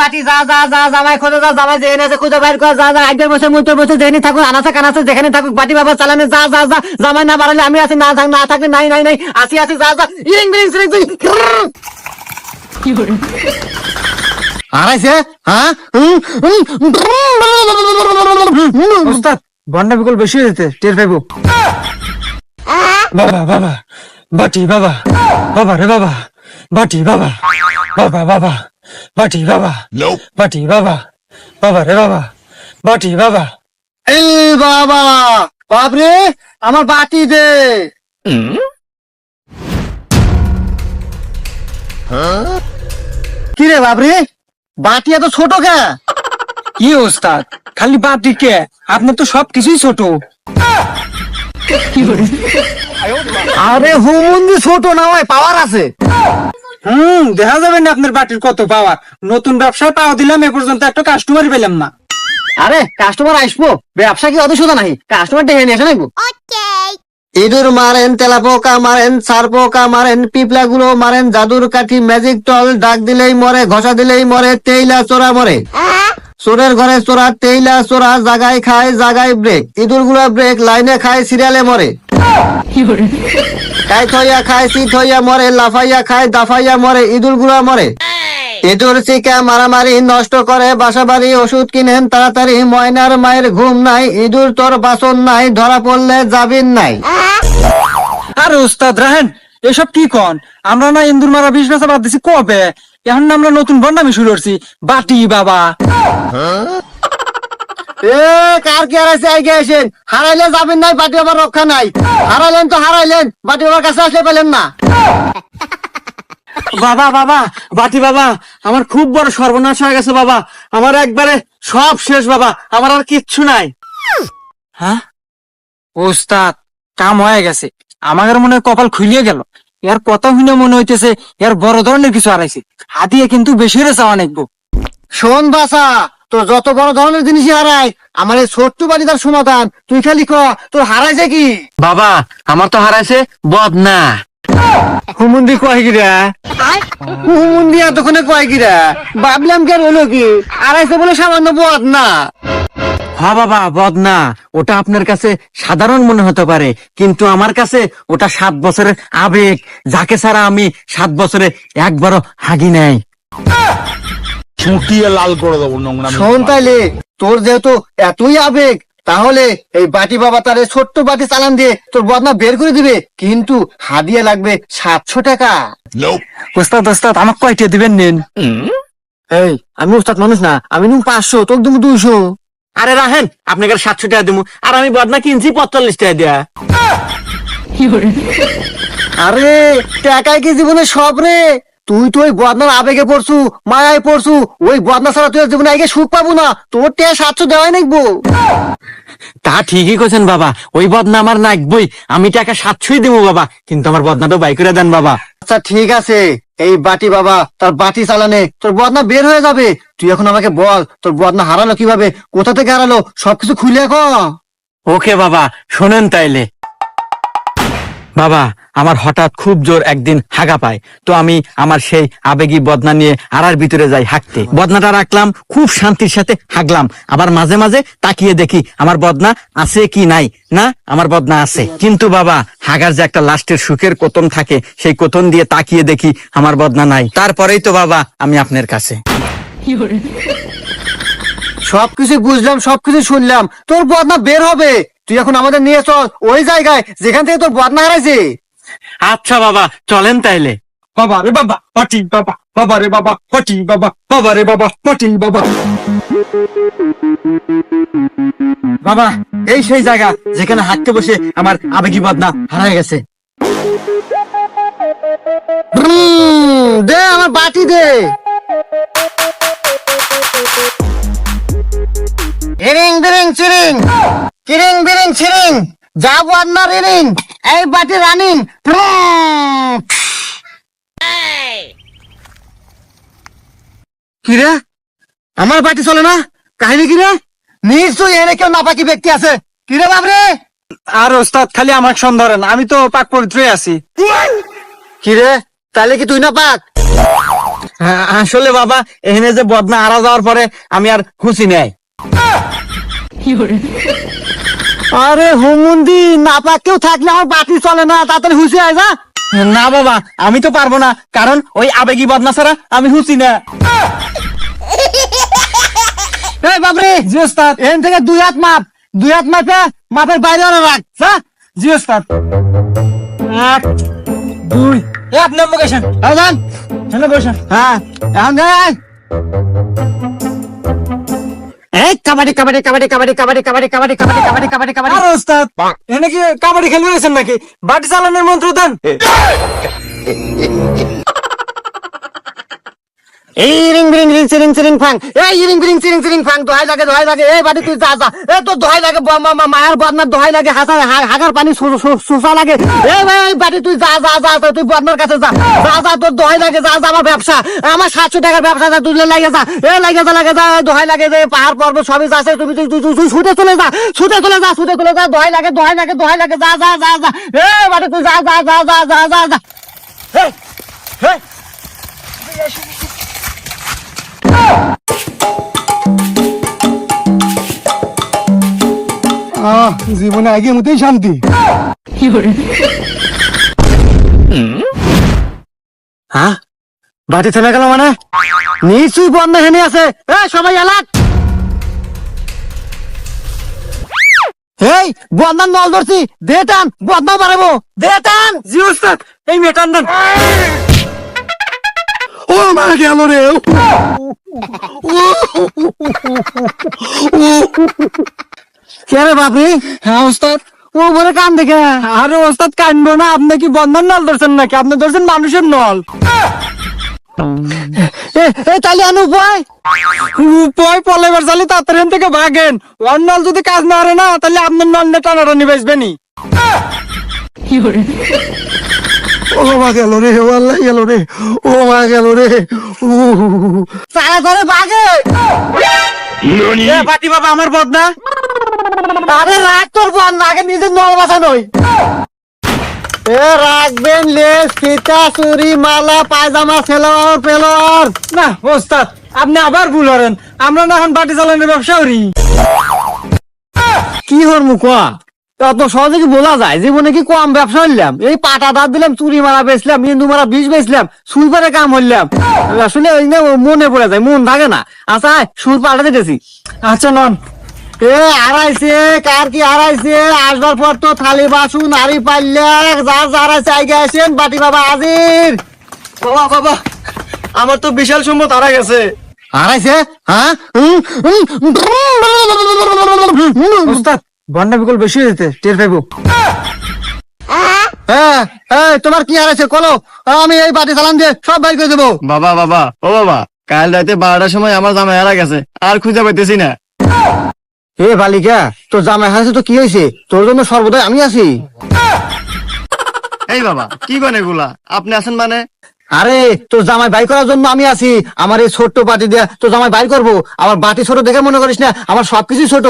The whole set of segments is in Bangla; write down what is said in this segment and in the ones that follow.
বাটি, যা যা যা, জামাই খোঁজে যা, জামাই যেখানে আছে, খুঁজে বাইর যা যা একবার বসে মুইতে বসে যেখানে থাকুক, আনাচে কানাচে যেখানে থাকুক, বাটি বাবা চালানে যা যা যা, জামাই না বাড়ালে আমি আছি, না থাক, না থাকলে নাই নাই নাই আসি আসি যা যা হারাইছে হ্যাঁ বিকল বেশি হয়ে যেতে, টের পাইবো। বাবা বাবা, বাটি, বাবা বাবা রে বাবা, বাটি, বাবা বাবা বাবা। বাটি বাবা। বাটি বাবা। বাবা রে বাবা। বাটি বাবা। এই বাবা। বাপরে আমার বাটি দে। কি রে বাপরে? বাটি এত ছোট কে? কি ওস্তাদ? খালি বাটি কে? আপনার তো সব কিছুই ছোট আরে হুমুন্দি ছোট না হয় পাওয়ার আছে। হুম দেখা যাবে না আপনার বাটির কত পাওয়ার নতুন ব্যবসায় পাওয়া দিলাম এ পর্যন্ত একটা কাস্টমার পেলাম না। আরে কাস্টমার আসব? ব্যবসা কি অত সোজা নাই কাস্টমার ডেকে নিয়ে আসে ইঁদুর মারেন তেলাপোকা মারেন সারপোকা মারেন পিপলা গুলো মারেন জাদুর কাঠি ম্যাজিক টল ডাক দিলেই মরে ঘষা দিলেই মরে তেইলা চোরা মরে। চোরের ঘরে চোরা তেইলা চোরা জাগায় খায় জাগায় ব্রেক ইঁদুরগুলো ব্রেক লাইনে খায় সিরিয়ালে মরে। থইয়া সি থইয়া মরে, লাফাইয়া দাফাইয়া মরে ইঁদুরগুলা মরে মারামারি নষ্ট করে বাসা বাড়ি ওষুধ কিনেন, তাড়াতাড়ি ময়নার মায়ের ঘুম নাই, ইঁদুর তোর বাসন নাই, ধরা পড়লে যাবিন নাই। আরে ওস্তাদ, রাহেন, এসব কি কন? আমরা না ইন্দুর মারা বিষ বাদ দিছি কবে? এখন আমরা নতুন বন্ডামি শুরু করছি। বাটি বাবা। এ কার কি হারাইছে আগে আসেন। হারাইলে যাবেন নাই বাটি বাবার রক্ষা নাই। হারাইলেন তো হারাইলেন বাটি বাবার কাছে আসলে পেলেন না। বাবা বাবা বাটি বাবা আমার খুব বড় সর্বনাশ হয়ে গেছে বাবা। আমার একবারে সব শেষ বাবা আমার আর কিচ্ছু নাই। হ্যাঁ? ওস্তাদ কাম হয়ে গেছে। আমার মনে কপাল খুলিয়ে গেল। এর কথা শুনে মনে হইতেছে এর বড় ধরনের কিছু হারাইছে। হাতিয়ে কিন্তু বেশি রে চাওয়া নাকবো শোন বাসা তোর যত বড় ধরনের জিনিসই হারায় আমার এই ছোট্ট বাড়িটার সমাধান তুই খালি ক তোর হারাইছে কি? বাবা আমার তো হারাইছে বদনা। হুমুন্দি কয় গিরা হুমুন্দি এতক্ষণে কয় গিরা ভাবলাম কে হলো কি? হারাইছে বলে সামান্য বদ না হ্যাঁ বাবা বদনা। ওটা আপনার কাছে সাধারণ মনে হতে পারে কিন্তু আমার কাছে ওটা সাত বছরের আবেগ যাকে ছাড়া আমি সাত বছরে একবারও হাগি নাই। ছুটিয়ে লাল করে দেবো নোংরা শোন তাইলে তোর যেহেতু এতই আবেগ তাহলে এই বাটি বাবা তার ছোট্ট বাটি চালান দিয়ে তোর বদনা বের করে দিবে। কিন্তু হাদিয়া লাগবে সাতশো টাকা। ওস্তাদ ওস্তাদ আমাকে কয়টা দিবেন নেন? এই আমি উস্তাদ মানুষ না আমি নুম পাঁচশো তোর তুমি দুইশো। আরে রাহেন আপনাকে সাতশো টাকা দেবো আর আমি বদনা কিনছি পঁয়তাল্লিশ টাকা দেয়া। আরে টাকায় কি জীবনে সব রে? তুই তো ওই বদনার আবেগে পড়ছু মায়ায় পড়ছু ওই বদনা ছাড়া তুই জীবনে আগে সুখ পাবো না। তোর টেয়া সাতশো দেওয়াই নাকবো তা ঠিকই করছেন বাবা ওই বদনা আমার নাকবই আমি টাকা সাতশোই দেবো বাবা কিন্তু আমার বদনাটা বাই করে দেন বাবা। আচ্ছা ঠিক আছে। এই বাটি বাবা তার বাটি চালানে তোর বদনা বের হয়ে যাবে। তুই এখন আমাকে বল তোর বদনা হারালো কীভাবে কোথা থেকে হারালো সবকিছু খুলে ক। ওকে বাবা শোনেন তাইলে। বাবা, আমার হঠাৎ খুব জোর একদিন হাগা পায়। তো আমি আমার সেই আবেগী বদনা নিয়ে আড়ার ভিতরে যাই হাঁকতে বদনাটা রাখলাম, খুব শান্তির সাথে হাগলাম। আবার মাঝে মাঝে তাকিয়ে দেখি, আমার বদনা আছে কি নাই? না, আমার বদনা আছে। কিন্তু বাবা, হাগার যে একটা লাস্টের সুখের কোতন থাকে, সেই কোতন দিয়ে তাকিয়ে দেখি, আমার বদনা নাই। তারপরেই তো বাবা, আমি আপনার কাছে। সবকিছু বুঝলাম, সবকিছু শুনলাম। তোর বদনা বের হবে। তুই এখন আমাদের নিয়ে চল ওই জায়গায় যেখান থেকে তোর বদনা হারাইছে আচ্ছা বাবা চলেন তাইলে। বাবা রে বাবা পাটি বাবা বাবা রে বাবা পাটি বাবা বাবা রে বাবা পাটি বাবা। বাবা এই সেই জায়গা যেখানে হাঁটতে বসে আমার আবেগী বদনা হারাই গেছে। দে আমার বাটি দে। ইরিং বিরিং চিরিং কিরিং বিরিং। ছিরিং যা বদনা রিরিং এই বাটি রানিং। কিরে আমার বাটি চলে না? কাহিনী কিরে নিশ্চয়ই এনে কেউ নাপাকি ব্যক্তি আছে। কিরে বাবরে আর ওস্তাদ খালি আমার সন্ধান আমি তো পাক পবিত্রই আছি। কিরে তাহলে কি তুই না পাক হ্যাঁ, আসলে বাবা এখানে যে বদনা আরা যাওয়ার পরে আমি আর খুশি নেই। আরে হুমুন্দি না পাক কেউ থাকলে আমার বাটি চলে না তাড়াতাড়ি হুশে আয় যা। না বাবা আমি তো পারব না কারণ ওই আবেগী বদনা ছাড়া আমি খুশি না। এই বাবরে জি ওস্তাদ। এখান থেকে দুই হাত মাপ দুই হাত মাপে মাপের বাইরে ওরা রাখ যা। জি ওস্তাদ। এক দুই। এ আপনি বসেন এই যান হ্যাঁ এখন যাই। এই কাবাডি কাবাডি কাবাডি কাবাডি কাবাডি কাবাডি কাবাডি কাবাডি কাবাডি কাবাডি কাবাডি আর ওস্তাদ এনে কি কাবাডি খেলবে নাকি বাটি চালানোর মন্ত্র দেন এই রিং রিং রিং সিরিং সিরিং ফাং এই রিং রিং সিরিং সিরিং ফাং দোহাই লাগে দোহাই লাগে এই বাড়ি তুই যা যা এই তো দোহাই লাগে মায়ের বদনার দোহাই লাগে হাসা হা- হাগার পানি সুসা লাগে এই ভাই এই বাড়ি তুই যা যা যা তুই বদনার কাছে যা যা যা তোর দোহাই লাগে যা যা আমার ব্যবসা আমার সাতশো টাকার ব্যবসা যা তুই লাগে যা এ লাগে যা লাগে যা দোহাই লাগে যে পাহাড় পর্বত সবই যাচ্ছে তুমি তুই তুই তুই ছুটে চলে যা ছুটে চলে যা ছুটে চলে যা দোহাই লাগে দোহাই লাগে দোহাই লাগে যা যা যা যা এ বাড়ি তুই যা যা যা যা যা যা যা এই, জীবনে আগে মতেই শান্তি হ্যাঁ বাটি থেমে গেল মানে নিশ্চয়ই বন্ধ হেনে আছে এ সবাই এলাক এই দে এই কে রে বাপি? হ্যাঁ ওস্তাদ। ও বলে কান দেখে। আরে ওস্তাদ কানবো না। আপনি কি বন্ধন নল ধরছেন নাকি? আপনি ধরছেন মানুষের নল। তাহলে আনু ভয় উপায় পলাইবার চালি তাড়াতাড়ি থেকে ভাগেন। ওর নল যদি কাজ না হারে না তাহলে আপনার নল নিয়ে টানাটানি বেসবেনি ও মা গেল রে ও আল্লাহ গেল রে ও মা গেল রে সারা ধরে বাগে এ পাটি বাবা আমার বদনা আরে রাখ তোর আগে নিজের নল বাসা নই। এ রাখবেন লেস ফিতা চুরি মালা পায়জামা সেলোয়ার পেলোয়ার। না ওস্তাদ আপনি আবার ভুল হরেন। আমরা না এখন বাটি চালানোর ব্যবসা করি। কি হর মুখা অত সহজে কি বলা যায় জীবনে কি কম ব্যবসা হইলাম এই পাটা দাঁত দিলাম চুরি মারা বেচলাম ইন্দু মারা বিষ বেচলাম সুর পারে কাম হইলাম আসলে ওই না মনে পড়ে যায় মন থাকে না আচ্ছা সুর পাল্টাতে গেছি আচ্ছা নন এ আড়াইছে কার কি আড়াইছে আসবার পর তো থালি বাসুন হাড়ি পাল্লা যার যার আছে আগে আসেন বাটি বাবা আজির বাবা বাবা আমার তো বিশাল সম্পদ হারা গেছে আড়াইছে হ্যাঁ উম, বন্ডা বিকল বেশি হয়ে যেতে টের পাইবো। হ্যাঁ এই, তোমার কি হারাইছে কলো। আমি এই বাটি চালান দিয়ে সব বাইর করে দেবো। বাবা বাবা ও বাবা কাল রাতে বারোটার সময় আমার জামাই হারা গেছে আর খুঁজে পাইতেছি না। এ বালিকা তোর জামাই হারাইছে তো কি হয়েছে? তোর জন্য সর্বদাই আমি আছি। এই বাবা কি করেন এগুলা? আপনি আছেন মানে? আরে তোর জামাই বাই করার জন্য আমি আছি। আমার এই ছোট্ট বাটি দিয়ে তোর জামাই বাই করব। আমার বাটি ছোট দেখে মনে করিস না আমার সবকিছু ছোট।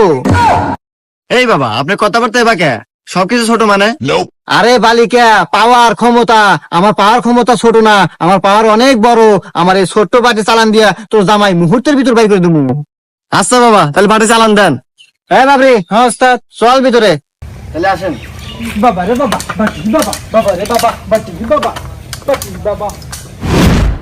এই বাবা আপনি কথাবার্তা এবার কে? সবকিছু ছোট মানে? আরে বালিকা পাওয়ার ক্ষমতা। আমার পাওয়ার ক্ষমতা ছোট না। আমার পাওয়ার অনেক বড়। আমার এই ছোট্ট বাটি চালান দিয়া তোর জামাই মুহূর্তের ভিতর বাই করে দেবো। আচ্ছা বাবা তাহলে বাটি চালান দেন। হ্যাঁ বাবরি হ্যাঁ ওস্তাদ চল ভিতরে। তাহলে আসেন। বাবা রে বাবা বাটি বাবা বাবা রে বাবা বাটি বাবা বাটি বাবা।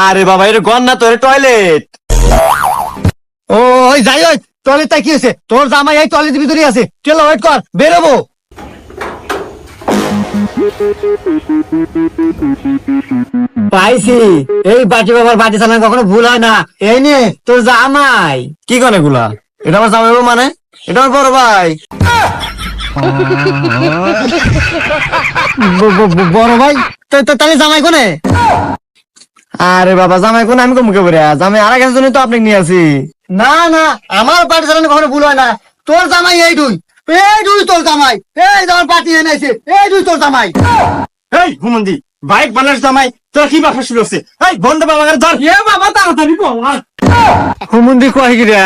আরে বাবা এটা গন না তোর টয়লেট ও ওই যাই ওই টয়লেটটা কি হয়েছে? তোর জামাই এই টয়লেটের ভিতরেই আছে। চলো ওয়েট কর বেরোবো। পাইছি। এই বাটি বাবার বাটি চালানো কখনো ভুল হয় না। এই নে তোর জামাই। কি কন এগুলা? এটা আমার জামাই মানে? এটা আমার বড় ভাই। বড় ভাই? তাহলে জামাই কোনে? আরে বাবা জামাই কোন আমি কমুকে বলে জামাই আর একজন জন্য তো আপনাকে নিয়ে আসি। না না আমার পার্টি চালানো কখনো ভুল হয় না। তোর জামাই এই দুই। এই দুই তোর জামাই। এই আমার পার্টি এনেছে এই দুই তোর জামাই। এই হুমন্দি বাইক বানাস জামাই তোরা কি বাসা শুরু হচ্ছে? এই বন্ধ বাবা ধর। এ বাবা তাড়াতাড়ি বল হুমুন্দি কয় গিরা?